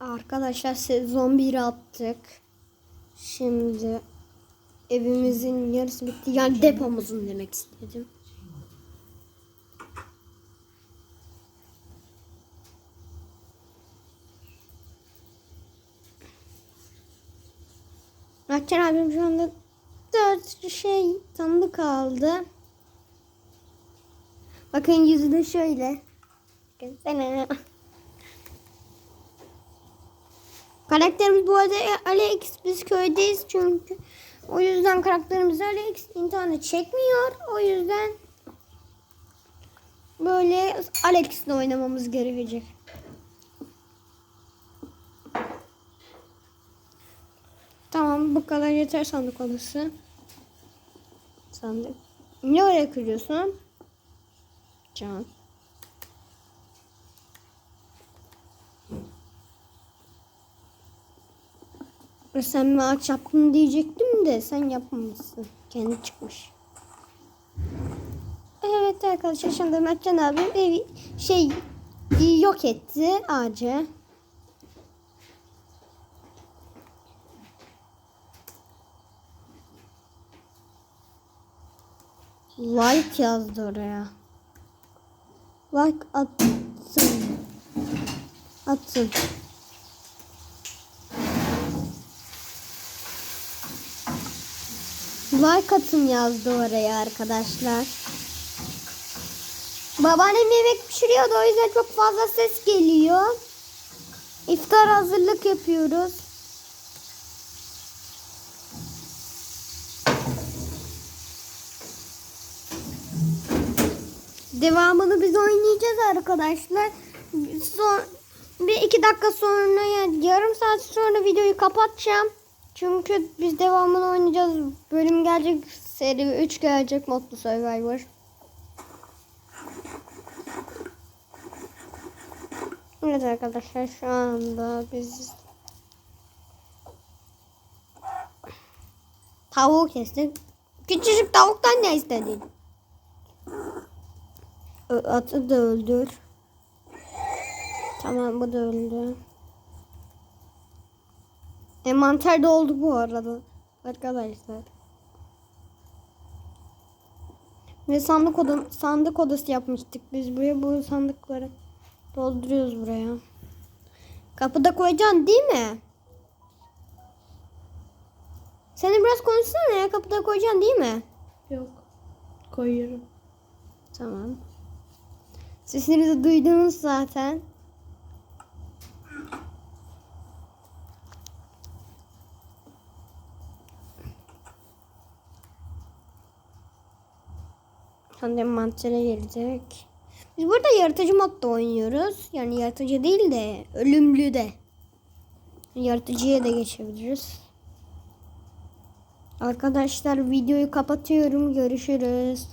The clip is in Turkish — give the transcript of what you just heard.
Arkadaşlar sezon 1 attık. Şimdi evimizin yarısı bitti. Yani depomuzun demek istedim. Mertcan abim şu anda dört şey sandık aldı. Bakın yüzü de şöyle. Gelsene. Karakterimiz bu arada Alex. Biz köydeyiz çünkü. O yüzden karakterimiz Alex internet çekmiyor. O yüzden böyle Alex'le oynamamız gerekecek. Tamam bu kadar yeter sandık odası. Sandık. Ne oraya kırıyorsun? Can. Sen mi ağaç yaptın diyecektim de sen yapmamışsın. Kendi çıkmış. Evet arkadaşlar şimdi Mertcan abi evi şey yok etti ağacı. Like yazdı oraya. Like atsın. Atsın. Like atın yazdı oraya arkadaşlar. Babaannem yemek pişiriyordu o yüzden çok fazla ses geliyor. İftar hazırlık yapıyoruz. Devamını biz oynayacağız arkadaşlar. Son, bir iki dakika sonra yani yarım saat sonra videoyu kapatacağım. Çünkü biz devamını oynayacağız. Bölüm gelecek. Seri 3 gelecek Modlu Survivor. Evet arkadaşlar şu anda biz tavuk kestik. Küçücük tavuktan ne istedin? Atı da öldür. Tamam bu da öldü. Envanter doldu bu arada. Arkadaşlar. Ve sandık oda sandık odası yapmıştık biz buraya bu sandıkları dolduruyoruz buraya. Kapıda koyacaksın değil mi? Sen de biraz konuşsana ya kapıda koyacaksın değil mi? Yok. Koyuyorum. Tamam. Sesini de duydunuz zaten. Şimdi mantıra gelecek. Biz burada yaratıcı modda oynuyoruz. Yani yaratıcı değil de ölümlü de. Yaratıcıya da geçebiliriz. Arkadaşlar videoyu kapatıyorum. Görüşürüz.